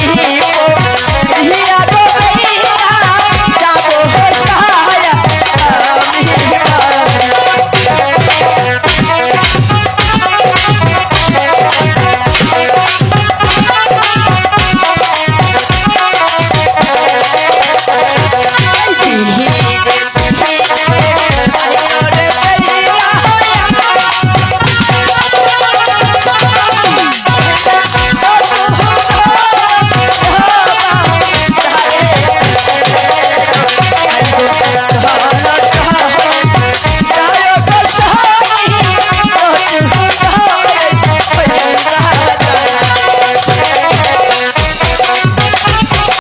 হ্যাঁ